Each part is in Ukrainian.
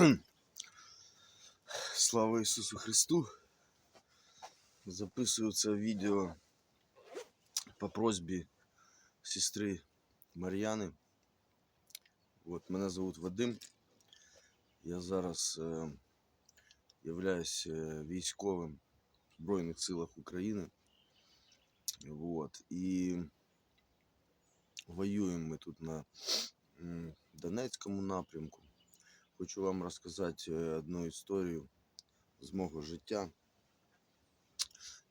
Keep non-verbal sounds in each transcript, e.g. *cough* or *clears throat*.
*clears throat* Слава Ісусу Христу! Записую це відео по просьбі сестри Мар'яни. От, мене звуть Вадим. Я зараз е, являюсь е, військовим в Збройних силах України. Вот. І воюємо ми тут на Донецькому напрямку. Хочу вам розказати е, одну історію з мого життя,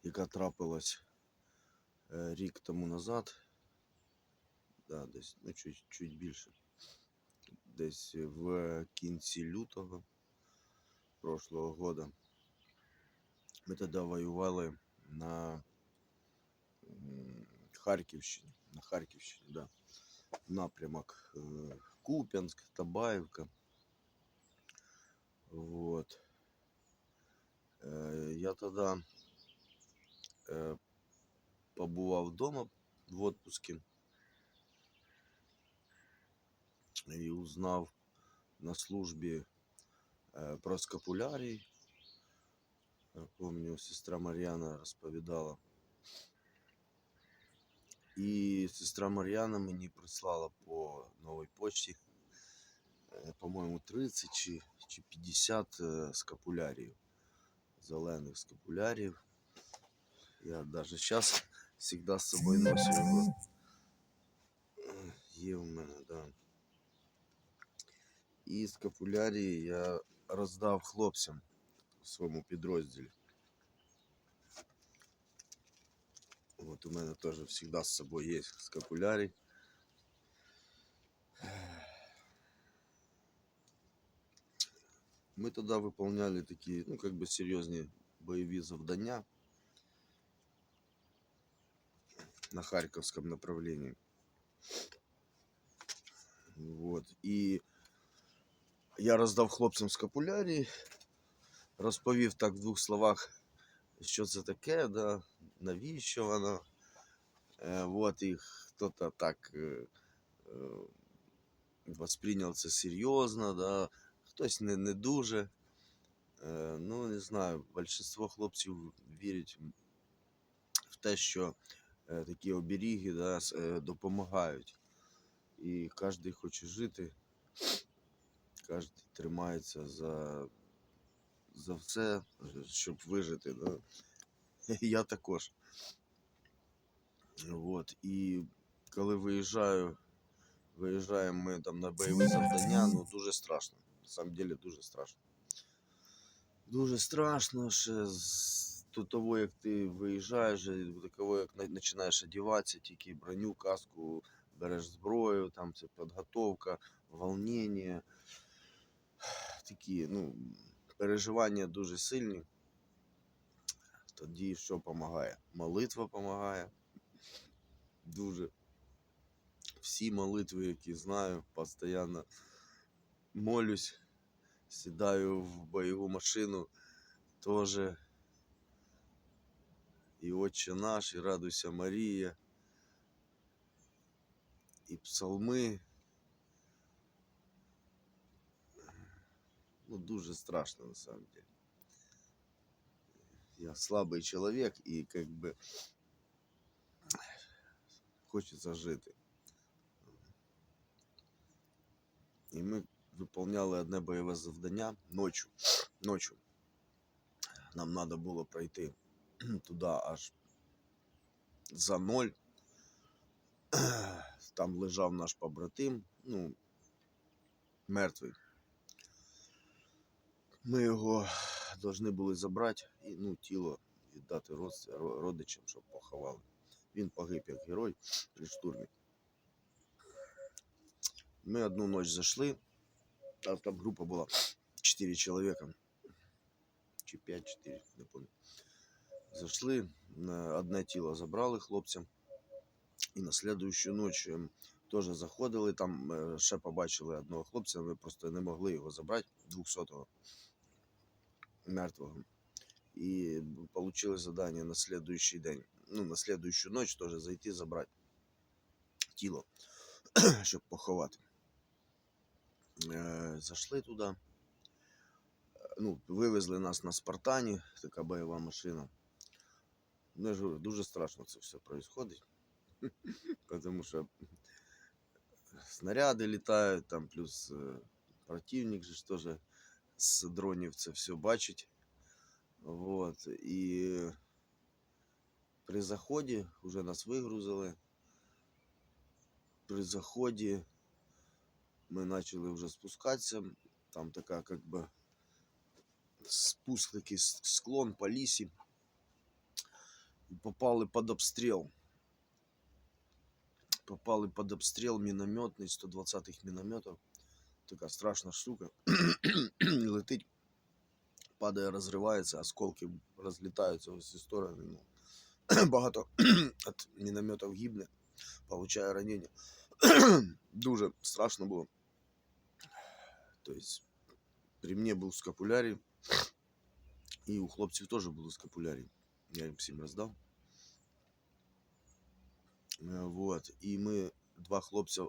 яка трапилась е, рік тому назад. Да, десь ну, чуть, чуть більше. Десь в кінці лютого прошлого года. Ми тоді воювали на Харківщині. На Харківщині, да. Напрямок е, Куп'янськ, Табаївка. Вот. Е, Я тоді е, побував вдома в отпуске і узнав на службі е, про скапулярій. Е, Помню, сестра Мар'яна розповідала. І сестра Мар'яна мені прислала по новій почті, е, по-моєму, 30 чи, чи 50 е, скапулярів, зелених скапулярів. Я навіть зараз завжди з собою ношу його. Е, Є в мене, да. І скапулярії я роздав хлопцям в своєму підрозділі. Вот у мене теж завжди з собою є скапулярій. Ми тоді виконували такі, ну, как бы серйозні бойові завдання на Харківському направленні. Вот. І я роздав хлопцям скапулярії, розповів так в двох словах, що це таке, да, навіщо воно. Е, вот, і хто-то так е, е, восприйняв це серйозно, да, хтось не, не дуже. Е, ну, не знаю, більшість хлопців вірять в те, що е, такі оберіги да, е, допомагають. І кожен хоче жити, кожен тримається за, за все, щоб вижити. Да? *laughs* Я також. Вот. І коли виїжджаю, виїжджаємо ми там на бойові завдання, ну дуже страшно. Самом деле дуже страшно. Дуже страшно ще з того, як ти виїжджаєш, і до того, як починаєш одягатися, тільки броню, каску, береш зброю, там це підготовка, волнення. Такі, ну, переживання дуже сильні. Тоді що допомагає? Молитва допомагає. Дуже. Всі молитви, які знаю, постійно молюсь, сідаю в бойову машину, теж. І Отче наш, і Радуйся Марія, і псалми. Ну, дуже страшно на самом деле. Я слабый человек, и как бы хочеться жити. І ми виконували одне бойове завдання ночі. Ночі. Нам треба було пройти *clears throat* туди аж за ноль. *clears throat* Там лежав наш побратим, ну, мертвий. Ми його повинні були забрати і ну, тіло віддати родичам, щоб поховали. Він погиб як герой при штурмі. Ми одну ніч зайшли, а там група була 4 чоловіка. Чи 5-4, не пам'ятаю. Зайшли, на одне тіло забрали хлопцям. І на слідуючу ніч ем, теж заходили, там е, ще побачили одного хлопця, ми просто не могли його забрати, 200-го мертвого. І отримали задання на слідуючий день, ну, на слідуючу ніч теж зайти забрати тіло, *coughs* щоб поховати. Е, Зайшли туди. ну, вивезли нас на Спартані, така бойова машина. Ну, я ж говорю, дуже страшно це все відбувається. *laughs* Тому що снаряди літають, там плюс е, противник же ж теж з дронів це все бачить. Вот. І при заході вже нас вигрузили. При заході ми почали вже спускатися. Там така, как бы, спуск такий с- склон по лісі. І попали під обстріл. Попали під обстріл мінометний 120-х мінометів. Така страшна штука. *coughs* Летить, падає, розривається, осколки розлітаються в усі сторони. Ну, *coughs* багато від мінометів *coughs* гибне, получає ранення. Дуже страшно було. Тобто, при мені був скапулярій, і у хлопців теж були скапулярі. Я їм всім роздав. Е, Вот. І ми, два хлопця,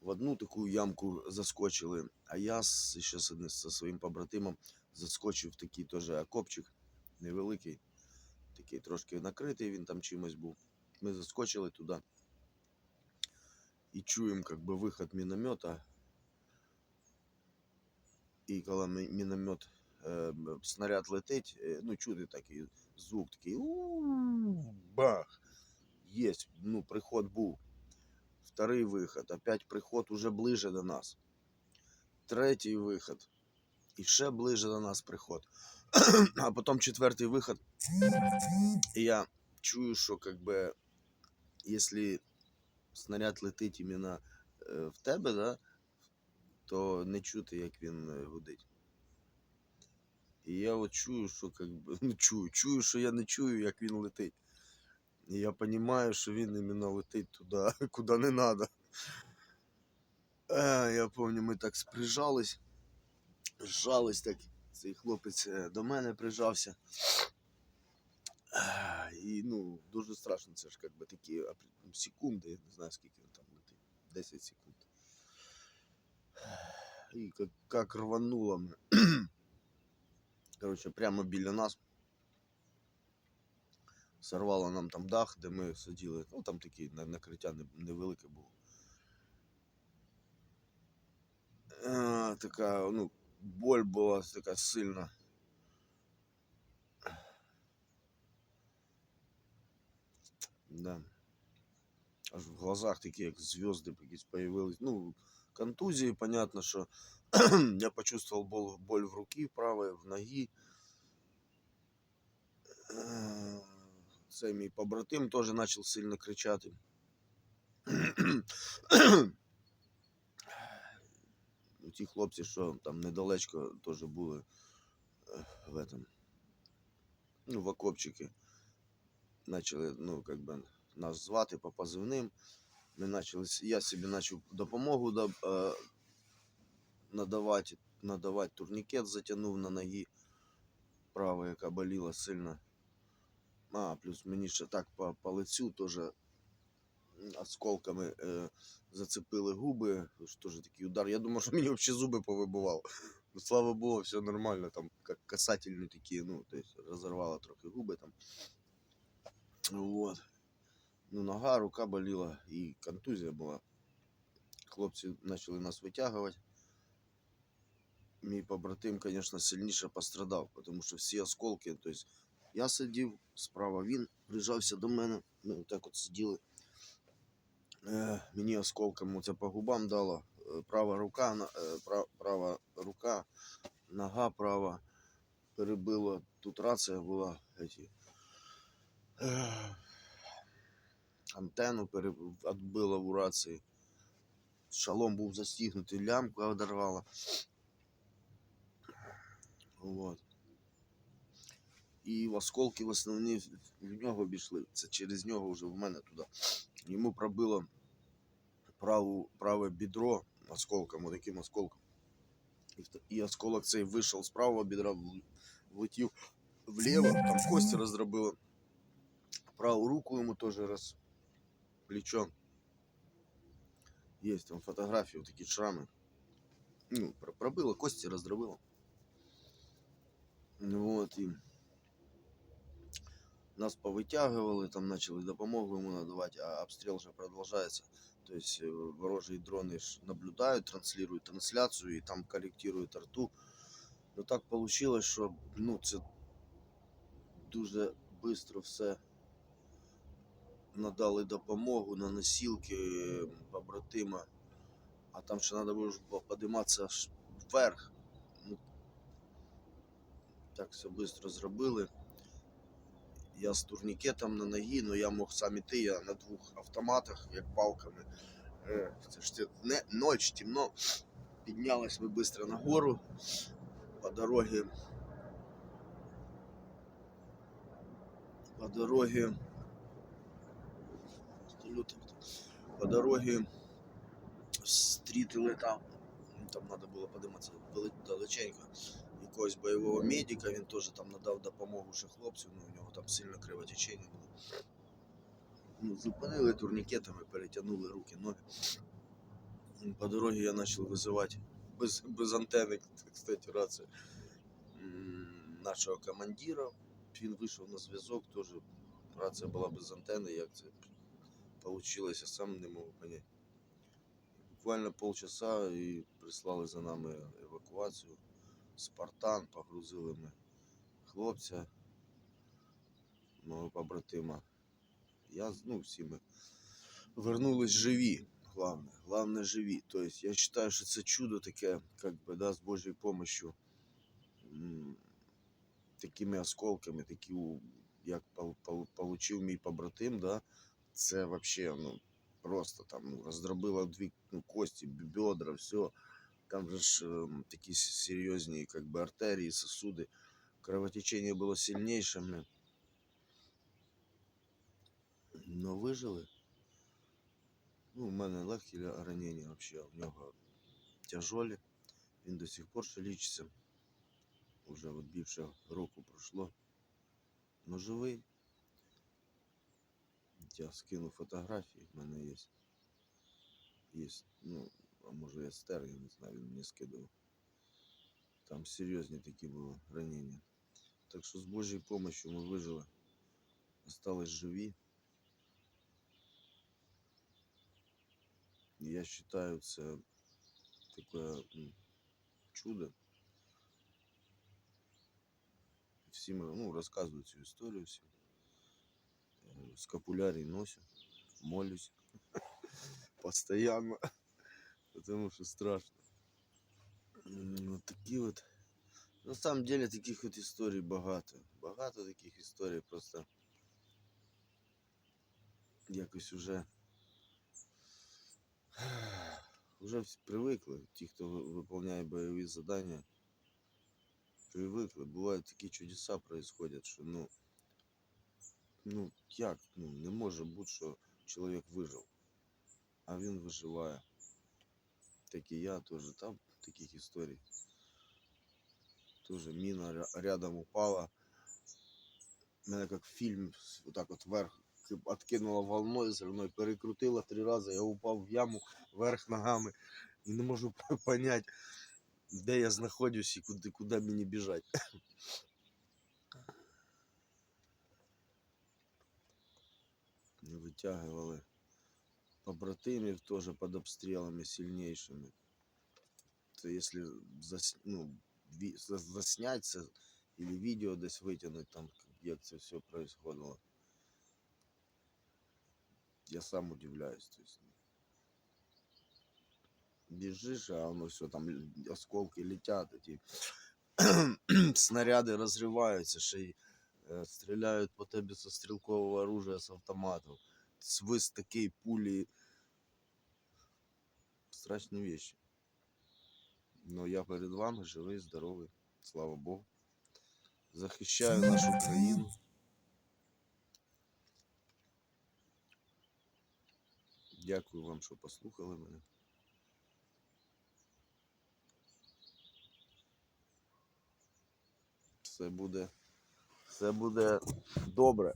в одну таку ямку заскочили, а я з, ще з, одним- зі своїм побратимом заскочив в такий теж окопчик невеликий, такий трошки накритий, він там чимось був. Ми заскочили туди і чуємо как бы виход міномета. І коли мі- міномет, е, м, снаряд летить, е, ну чути такий звук такий у бах. Есть, ну, приход був. Второй виход, опять приход уже ближе до нас. Третій виход. І ще ближе до нас приход. *clears throat* а потім четвертий виход. І я чую, що как бы, якщо снаряд летить іменно е, в тебе, да, то не чути, як він е, гудить. І я от чую, що как би, *laughs* ну чую, чую, що я не чую, як він летить. І я розумію, що він іменно летить туди, *laughs* куди не треба. Я пам'ятаю, ми так сприжались, зжались так. Цей хлопець е, до мене прижався. Е, І ну, дуже страшно, це ж як би такі секунди, я не знаю, скільки він там летить. 10 секунд. І як, як рвануло. *clears throat* Коротше, прямо біля нас. Сорвало нам там дах, де ми сиділи. Ну там такі накриття невелике було. Е, така, ну, боль була така сильна. Да. Аж в глазах такі, як зв'язки якісь появились. Ну, контузії, понятно, що *clears throat* я почувствовал боль, боль в руки правой, в ноги. Е, Цей мій побратим теж почав сильно кричати. *clears throat* Ті хлопці, що там недалечко теж були е, в этом, ну, в окопчики. Начали, ну, как би, нас звати по позивним. Ми начали, я собі почав допомогу е, надавати, надавати турнікет, затягнув на ноги праву, яка боліла сильно. А, плюс мені ще так по, по лицю теж осколками е, зацепили губи. Теж такий удар. Я думав, що мені взагалі зуби повибивало. Ну, слава Богу, все нормально, там как касательні такі, ну, то есть розорвало трохи губи там. Вот. Ну, нога, рука боліла і контузія була. Хлопці почали нас витягувати. Мій побратим, звісно, сильніше пострадав, тому що всі осколки, тобто я сидів, справа він прижався до мене. Ми так от сиділи. Е, мені осколком це по губам дало. Е, Права рука, е, пра- права рука, нога права перебила. Тут рація була. Эти, антенну відбила в рації. Шалом був застігнутий, лямку одорвала. Вот. І осколки в основні в- нього обійшли. Це через нього вже в мене туди. Йому пробило праву, праве бідро осколком, вот таким осколком. І, осколок цей вийшов з правого бідра, влетів вліво, там кості роздробило. Праву руку йому теж раз плечо. Є там фотографії, такі шрами. Ну, про- пробило, кості роздробило. Ну от і нас повитягували, там почали допомогу йому надавати, а обстріл же продовжується. Тобто е, ворожі дрони ж наблюдають, транслюють трансляцію і там коректують арту. Ну так вийшло, що ну, це дуже швидко все надали допомогу на носілки е, побратима. А там ще треба було підійматися вверх. Ну, так все швидко зробили. Я з турнікетом на ногі, але я мог сам іти, я на двох автоматах, як палками. Е, Це ж не, ніч, темно. Піднялись ми швидко на гору. По дорогі. По дорогі. По дорогі стрітили там. ну, Там треба було подивитися далеченько. Якогось бойового медика, він теж там надав допомогу ще хлопцю, ну у нього там сильно кровотечення було. Ну, зупинили турнікетами, перетягнули руки, ноги. По дорогі я почав визивати без, без антени, *laughs* кстати, рація м, нашого командира. Він вийшов на зв'язок, теж рація була без антени, як це вийшло, я сам не можу зрозуміти. Буквально полчаса і прислали за нами евакуацію. Спартан, погрузили ми хлопця, мого побратима. Я, ну, всі ми вернулись живі. Главное, главное живі. Тобто я вважаю, що це чудо таке, как бы, да, з Божою м, Такими осколками, такі, як пол- пол- получив мій побратим, да, це вообще, ну, просто там ну, роздробило дві ну, кості, б- бедра, все. Там же ж ем, такі с- серйозні как бы, артерії, сосуди. Кровотечение було сильніше. Блин. Но вижили. Ну, у мене легкі ля- ранення вообще, а в нього тяжолі. Він до сих пор ще лічиться. Уже от більше року пройшло. Ну живий. Я скину фотографії, в мене є. Є, ну, а може я стер, я не знаю, він мені скидав. Там серйозні такі були ранення. Так що з Божою помощью ми вижили. Остались живі. І Я вважаю, це таке ну, чудо. Всім ну, розказую цю історію всім. Скапулярій носю, молюсь *laughs* постоянно, *laughs* потому що страшно. Вот такі от. На самом деле таких от історій багато. Багато таких історій просто якось уже *sighs* вже всі привикли. Ті, хто ви- виконує бойові завдання, привикли. Бувають такі чудеса происходять, що ну, ну як, ну не може бути, що чоловік вижив, а він виживає. Так і я теж там таких історій. Тоже міна рядом упала. Мене як фильм с- вот так вот вверх откинуло волною, все одно перекрутило три рази, я упав в яму вверх ногами і не можу *laughs* понять, де я знаходжусь і куди, куди мені біжать. Не витягували побратимів теж під обстрілами сильнішими. Це якщо зас, ну, ві- за- заснять це, или відео десь витягнути, там, як це все происходило. Я сам удивляюсь. То есть, бежишь, а воно все там л- осколки летят, эти *clears throat* снаряди розриваються, ще й е, стріляють по тебе со стрілкового оружия, з автоматів. Свист такий пулі. Страшні вещи. Но я перед вами живий, здоровий, слава Богу. Захищаю нашу країну. Дякую вам, що послухали мене. Все буде, все буде добре.